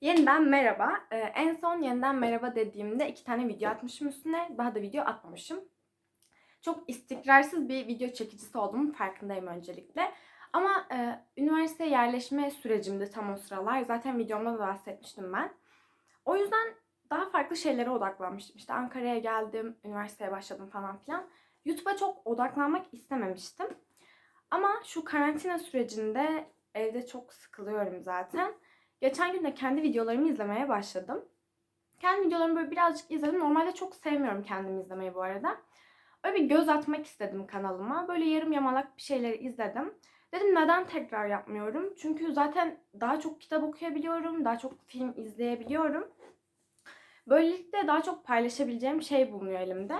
Yeniden merhaba. Ee, en son yeniden merhaba dediğimde iki tane video atmışım üstüne. Daha da video atmamışım. Çok istikrarsız bir video çekicisi olduğumun farkındayım öncelikle. Ama e, üniversiteye yerleşme sürecimde tam o sıralar. Zaten videomda da bahsetmiştim ben. O yüzden daha farklı şeylere odaklanmıştım. İşte Ankara'ya geldim, üniversiteye başladım falan filan. YouTube'a çok odaklanmak istememiştim. Ama şu karantina sürecinde evde çok sıkılıyorum zaten. Geçen gün de kendi videolarımı izlemeye başladım. Kendi videolarımı böyle birazcık izledim. Normalde çok sevmiyorum kendimi izlemeyi bu arada. Öyle bir göz atmak istedim kanalıma. Böyle yarım yamalak bir şeyleri izledim. Dedim neden tekrar yapmıyorum? Çünkü zaten daha çok kitap okuyabiliyorum, daha çok film izleyebiliyorum. Böylelikle daha çok paylaşabileceğim şey bulunuyor elimde.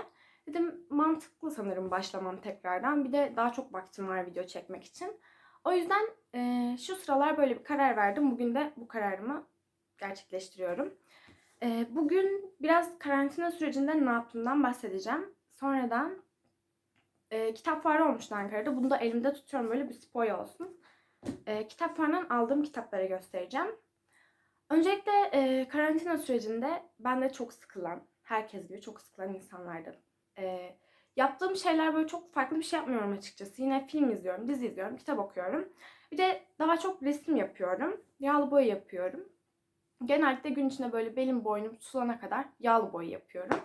Dedim mantıklı sanırım başlamam tekrardan. Bir de daha çok vaktim var video çekmek için. O yüzden e, şu sıralar böyle bir karar verdim. Bugün de bu kararımı gerçekleştiriyorum. E, bugün biraz karantina sürecinde ne yaptığımdan bahsedeceğim. Sonradan e, kitap fuarı olmuştu Ankara'da. Bunu da elimde tutuyorum böyle bir spoy olsun. E, kitap fuarından aldığım kitapları göstereceğim. Öncelikle e, karantina sürecinde ben de çok sıkılan, herkes gibi çok sıkılan insanlardım. E, yaptığım şeyler böyle çok farklı bir şey yapmıyorum açıkçası. Yine film izliyorum, dizi izliyorum, kitap okuyorum. Bir de daha çok resim yapıyorum. Yağlı boya yapıyorum. Genellikle gün içinde böyle belim boynum tutulana kadar yağlı boya yapıyorum.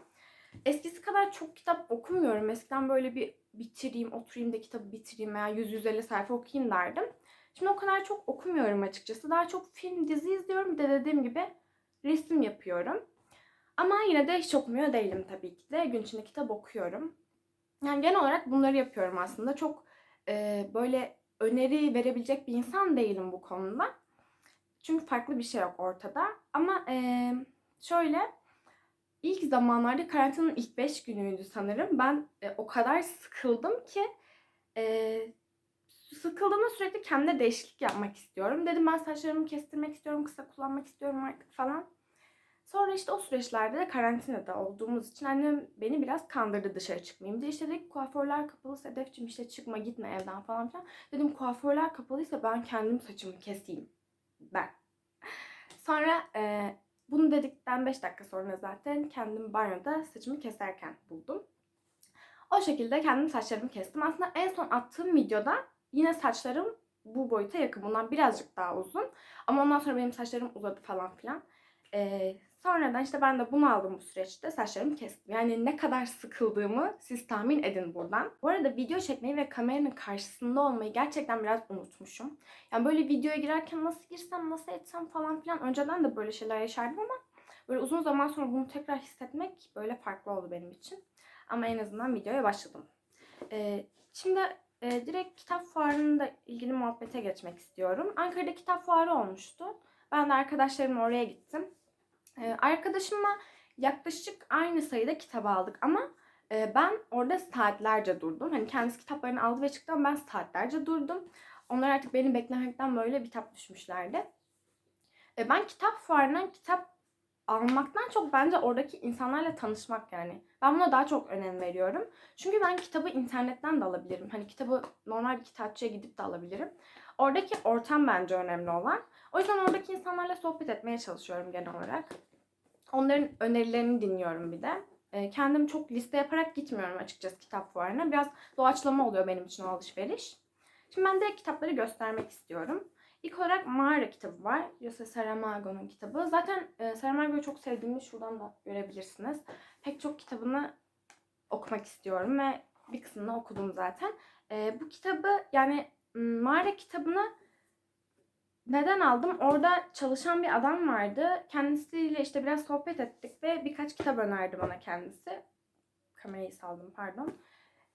Eskisi kadar çok kitap okumuyorum. Eskiden böyle bir bitireyim, oturayım da kitabı bitireyim veya 100-150 sayfa okuyayım derdim. Şimdi o kadar çok okumuyorum açıkçası. Daha çok film, dizi izliyorum. Bir de dediğim gibi resim yapıyorum. Ama yine de hiç okumuyor değilim tabii ki de. Gün içinde kitap okuyorum. Yani genel olarak bunları yapıyorum aslında. Çok e, böyle öneri verebilecek bir insan değilim bu konuda. Çünkü farklı bir şey yok ortada. Ama e, şöyle ilk zamanlarda karantinanın ilk 5 günüydü sanırım. Ben e, o kadar sıkıldım ki e, sıkıldığımda sürekli kendime değişiklik yapmak istiyorum. Dedim ben saçlarımı kestirmek istiyorum, kısa kullanmak istiyorum artık falan. Sonra işte o süreçlerde de karantinada olduğumuz için annem beni biraz kandırdı dışarı çıkmayayım diye. İşte dedi kuaförler kapalı Sedef'cim işte çıkma gitme evden falan filan. Dedim kuaförler kapalıysa ben kendim saçımı keseyim. Ben. Sonra e, bunu dedikten 5 dakika sonra zaten kendim banyoda saçımı keserken buldum. O şekilde kendim saçlarımı kestim. Aslında en son attığım videoda yine saçlarım bu boyuta yakın. Bundan birazcık daha uzun. Ama ondan sonra benim saçlarım uzadı falan filan. Ee, sonradan işte ben de bunu aldım bu süreçte. Saçlarımı kestim. Yani ne kadar sıkıldığımı siz tahmin edin buradan. Bu arada video çekmeyi ve kameranın karşısında olmayı gerçekten biraz unutmuşum. Yani böyle videoya girerken nasıl girsem, nasıl etsem falan filan. Önceden de böyle şeyler yaşardım ama böyle uzun zaman sonra bunu tekrar hissetmek böyle farklı oldu benim için. Ama en azından videoya başladım. Ee, şimdi e, direkt kitap fuarında ilgili muhabbete geçmek istiyorum. Ankara'da kitap fuarı olmuştu. Ben de arkadaşlarımla oraya gittim. Ee, arkadaşımla yaklaşık aynı sayıda kitap aldık ama e, ben orada saatlerce durdum. Hani kendisi kitaplarını aldı ve çıktı ama ben saatlerce durdum. Onlar artık beni beklemekten böyle bitap düşmüşlerdi. E, ben kitap fuarından kitap almaktan çok bence oradaki insanlarla tanışmak yani. Ben buna daha çok önem veriyorum. Çünkü ben kitabı internetten de alabilirim. Hani kitabı normal bir kitapçıya gidip de alabilirim. Oradaki ortam bence önemli olan. O yüzden oradaki insanlarla sohbet etmeye çalışıyorum genel olarak. Onların önerilerini dinliyorum bir de. E, kendim çok liste yaparak gitmiyorum açıkçası kitap fuarına. Biraz doğaçlama oluyor benim için o alışveriş. Şimdi ben de kitapları göstermek istiyorum. İlk olarak Mağara kitabı var. Jose Saramago'nun kitabı. Zaten e, Saramago'yu çok sevdiğimi şuradan da görebilirsiniz. Pek çok kitabını okumak istiyorum ve bir kısmını okudum zaten. E, bu kitabı yani Mağara kitabını neden aldım? Orada çalışan bir adam vardı. Kendisiyle işte biraz sohbet ettik ve birkaç kitap önerdi bana kendisi. Kamerayı saldım pardon.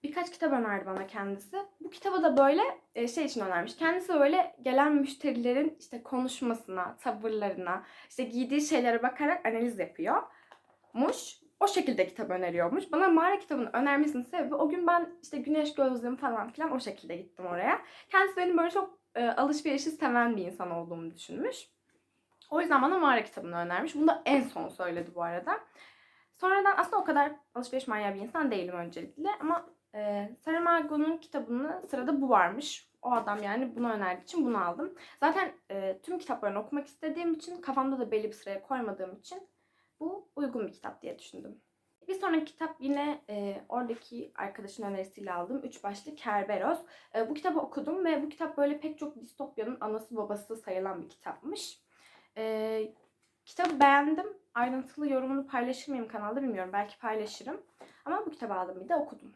Birkaç kitap önerdi bana kendisi. Bu kitabı da böyle e, şey için önermiş. Kendisi böyle gelen müşterilerin işte konuşmasına, tavırlarına, işte giydiği şeylere bakarak analiz yapıyormuş. O şekilde kitap öneriyormuş. Bana mağara kitabını önermesinin sebebi o gün ben işte güneş gözlüğüm falan filan o şekilde gittim oraya. Kendisi benim böyle çok e, alışverişi seven bir insan olduğumu düşünmüş. O yüzden bana mağara kitabını önermiş. Bunu da en son söyledi bu arada. Sonradan aslında o kadar alışveriş manyağı bir insan değilim öncelikle ama e, Saramago'nun kitabını sırada bu varmış. o adam yani bunu önerdiği için bunu aldım. Zaten e, tüm kitaplarını okumak istediğim için kafamda da belli bir sıraya koymadığım için bu uygun bir kitap diye düşündüm. Bir sonraki kitap yine e, oradaki arkadaşın önerisiyle aldım. Üç başlı Kerberos. E, bu kitabı okudum ve bu kitap böyle pek çok distopyanın anası babası sayılan bir kitapmış. E, kitabı beğendim. Ayrıntılı yorumunu paylaşır mıyım kanalda bilmiyorum. Belki paylaşırım. Ama bu kitabı aldım bir de okudum.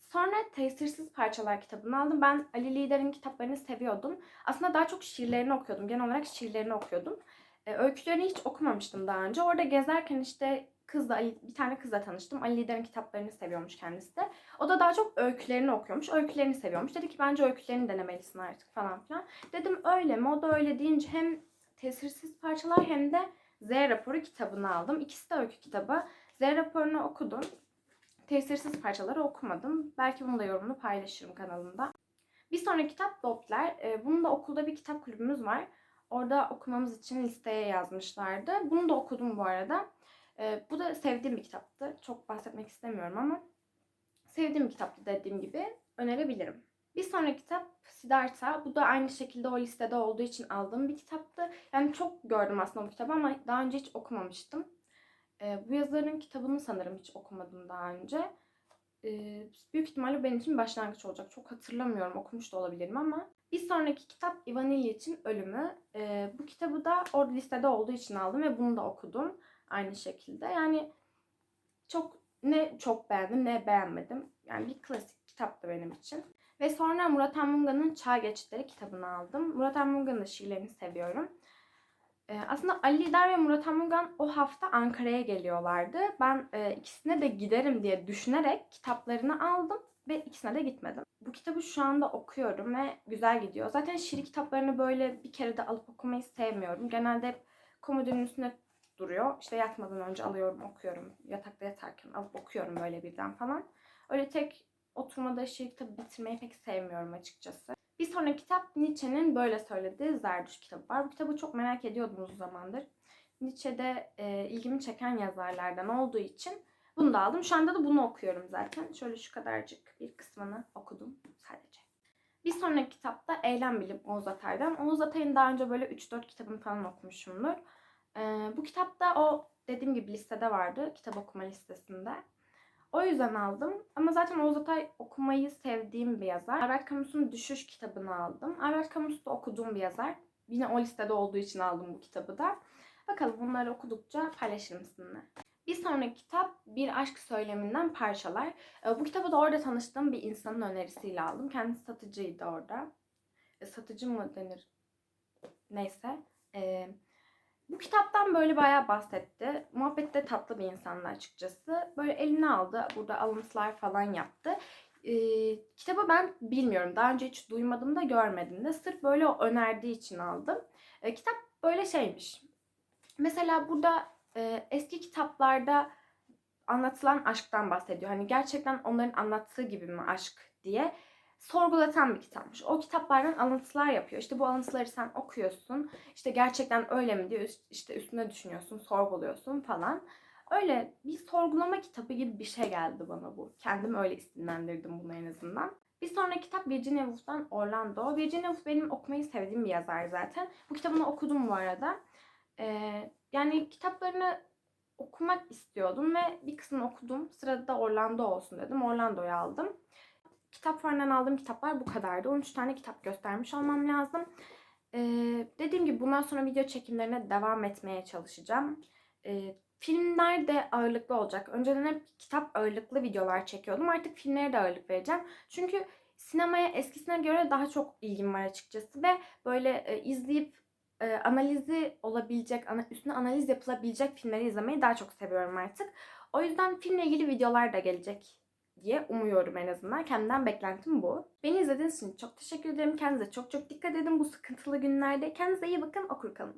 Sonra Tesirsiz Parçalar kitabını aldım. Ben Ali Lider'in kitaplarını seviyordum. Aslında daha çok şiirlerini okuyordum. Genel olarak şiirlerini okuyordum. E, öykülerini hiç okumamıştım daha önce. Orada gezerken işte kızla Ali, bir tane kızla tanıştım. Ali Lider'in kitaplarını seviyormuş kendisi de. O da daha çok öykülerini okuyormuş. Öykülerini seviyormuş. Dedi ki bence öykülerini denemelisin artık falan filan. Dedim öyle mi? O da öyle deyince hem Tesirsiz Parçalar hem de Z raporu kitabını aldım. İkisi de öykü kitabı. Z raporunu okudum. Tesirsiz parçaları okumadım. Belki bunu da yorumunu paylaşırım kanalımda. Bir sonraki kitap Doppler. Ee, bunun da okulda bir kitap kulübümüz var. Orada okumamız için listeye yazmışlardı. Bunu da okudum bu arada. Ee, bu da sevdiğim bir kitaptı. Çok bahsetmek istemiyorum ama sevdiğim bir kitaptı dediğim gibi önerebilirim. Bir sonraki kitap Siddhartha. Bu da aynı şekilde o listede olduğu için aldığım bir kitaptı. Yani çok gördüm aslında bu kitabı ama daha önce hiç okumamıştım. Ee, bu yazarın kitabını sanırım hiç okumadım daha önce. Ee, büyük ihtimalle benim için başlangıç olacak. Çok hatırlamıyorum. Okumuş da olabilirim ama. Bir sonraki kitap Ivan İlyiç'in Ölümü. Ee, bu kitabı da orada listede olduğu için aldım ve bunu da okudum. Aynı şekilde. Yani çok ne çok beğendim ne beğenmedim. Yani bir klasik kitaptı benim için. Ve sonra Murat Anmunga'nın Çağ Geçitleri kitabını aldım. Murat Anmunga'nın da şiirlerini seviyorum. Ee, aslında Ali Lider ve Murat Anmungan o hafta Ankara'ya geliyorlardı. Ben e, ikisine de giderim diye düşünerek kitaplarını aldım ve ikisine de gitmedim. Bu kitabı şu anda okuyorum ve güzel gidiyor. Zaten şiir kitaplarını böyle bir kere de alıp okumayı sevmiyorum. Genelde hep komodinin üstüne duruyor. İşte yatmadan önce alıyorum, okuyorum. Yatakta yatarken alıp okuyorum böyle birden falan. Öyle tek oturmada şiir kitabı bitirmeyi pek sevmiyorum açıkçası. Bir sonraki kitap Nietzsche'nin böyle söylediği Zerdüş kitabı var. Bu kitabı çok merak ediyordum uzun zamandır. Nietzsche'de e, ilgimi çeken yazarlardan olduğu için bunu da aldım. Şu anda da bunu okuyorum zaten. Şöyle şu kadarcık bir kısmını okudum sadece. Bir sonraki kitapta Eylem Bilim Oğuz Atay'dan. Oğuz Atay'ın daha önce böyle 3-4 kitabını falan okumuşumdur. E, bu kitapta o dediğim gibi listede vardı. Kitap okuma listesinde. O yüzden aldım. Ama zaten Oğuz Atay okumayı sevdiğim bir yazar. Albert Camus'un Düşüş kitabını aldım. Albert Camus da okuduğum bir yazar. Yine o listede olduğu için aldım bu kitabı da. Bakalım bunları okudukça paylaşırım sizinle. Bir sonraki kitap Bir Aşk Söyleminden Parçalar. Ee, Bu kitabı da orada tanıştığım bir insanın önerisiyle aldım. Kendisi satıcıydı orada. E, Satıcı mı denir? Neyse. Ee, bu kitaptan böyle bayağı bahsetti. Muhabbet de tatlı bir insandı açıkçası. Böyle eline aldı. Burada alıntılar falan yaptı. Ee, kitabı ben bilmiyorum. Daha önce hiç duymadım da görmedim de. Sırf böyle o önerdiği için aldım. Ee, kitap böyle şeymiş. Mesela burada e, eski kitaplarda anlatılan aşktan bahsediyor. Hani gerçekten onların anlattığı gibi mi aşk diye sorgulatan bir kitapmış. O kitaplardan alıntılar yapıyor. İşte bu alıntıları sen okuyorsun. İşte gerçekten öyle mi diyor. İşte üstüne düşünüyorsun, sorguluyorsun falan. Öyle bir sorgulama kitabı gibi bir şey geldi bana bu. Kendim öyle isimlendirdim bunu en azından. Bir sonraki kitap Virginia Woolf'tan Orlando. Virginia Woolf benim okumayı sevdiğim bir yazar zaten. Bu kitabını okudum bu arada. Ee, yani kitaplarını okumak istiyordum ve bir kısmını okudum. Sırada da Orlando olsun dedim. Orlando'yu aldım. Kitap fuarından aldığım kitaplar bu kadardı. 13 tane kitap göstermiş olmam lazım. Ee, dediğim gibi bundan sonra video çekimlerine devam etmeye çalışacağım. Ee, filmler de ağırlıklı olacak. Önceden hep kitap ağırlıklı videolar çekiyordum. Artık filmlere de ağırlık vereceğim. Çünkü sinemaya eskisine göre daha çok ilgim var açıkçası ve böyle e, izleyip e, analizi olabilecek, ana, üstüne analiz yapılabilecek filmleri izlemeyi daha çok seviyorum artık. O yüzden filmle ilgili videolar da gelecek diye umuyorum en azından. Kendimden beklentim bu. Beni izlediğiniz için çok teşekkür ederim. Kendinize çok çok dikkat edin bu sıkıntılı günlerde. Kendinize iyi bakın, okur kalın.